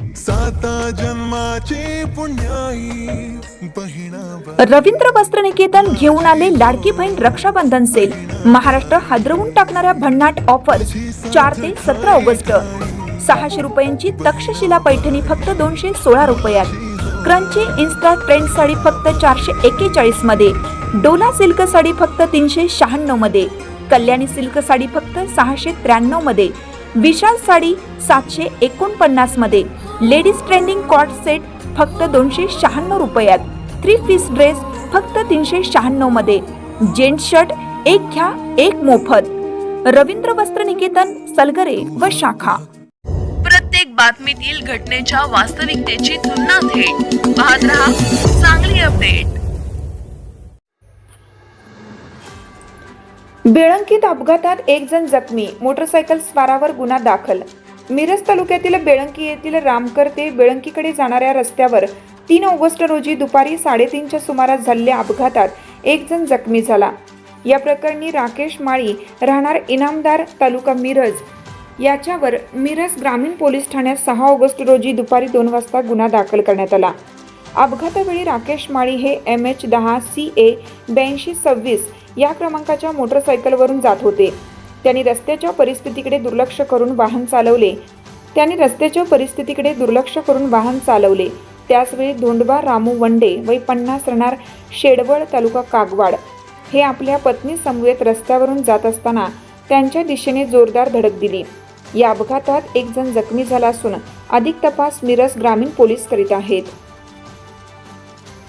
साता जन्माची पुण्याई रवींद्र वस्त्र निकेतन घेऊन आले लाडकी बहीण रक्षाबंधन सेल. महाराष्ट्र हादरवून टाकणाऱ्या भन्नाट ऑफर्स चार ते सतरा ऑगस्ट. सहाशे रुपयांची तक्षशिला पैठणी फक्त दोनशे सोळा रुपयात. क्रंची इन्स्टा ट्रेंड साडी फक्त चारशे एक्केचाळीसमध्ये. डोला सिल्क साडी फक्त तीनशे शहाण्णवमध्ये. कल्याणी सिल्क साडी फक्त सहाशे त्र्याण्णवमध्ये. विशाल साडी सातशे एकोणपन्नासमध्ये. लेडीज ट्रेंडिंग कॉट सेट फक्त दोनशे शहाण्णव रुपयात. थ्री पीस ड्रेस फक्त तीनशे शहाण्णवमध्ये. जेंट्स शर्ट एक घ्या एक मोफत. रवींद्र वस्त्र निकेतन सलगरे व शाखा. प्रत्येक बातमीतील घटनेच्या वास्तविकतेची तुलना थेट. पाहत रहा चांगली अपडेट. बेळंकीत अपघातात एक जण जखमी. मोटरसायकल स्वारावर गुन्हा दाखल. मिरज तालुक्यातील बेळंकी येथील रामकर ते बेळंकीकडे जाणाऱ्या रस्त्यावर तीन ऑगस्ट रोजी दुपारी साडेतीनच्या सुमारास झालेल्या अपघातात एक जण जखमी झाला. या प्रकरणी राकेश माळी राहणार इनामदार तालुका मिरज. याच्यावर मिरज ग्रामीण पोलीस ठाण्यात सहा ऑगस्ट रोजी दुपारी दोन वाजता गुन्हा दाखल करण्यात आला. अपघातावेळी राकेश माळी हे एम एच दहा सी ए ब्याऐंशी सव्वीस या क्रमांकाच्या मोटरसायकलवरून जात होते. त्यांनी रस्त्याच्या परिस्थितीकडे दुर्लक्ष करून वाहन चालवले. त्यांनी रस्त्याच्या परिस्थितीकडे दुर्लक्ष करून वाहन चालवले. त्याचवेळी धोंडबा रामू वंडे वय पन्नास राहणार शेडवळ तालुका कागवाड हे आपल्या पत्नी समवेत रस्त्यावरून जात असताना त्यांच्या दिशेने जोरदार धडक दिली. या अपघातात एक जण जखमी झाला असून अधिक तपास मिरज ग्रामीण पोलीस करीत आहेत.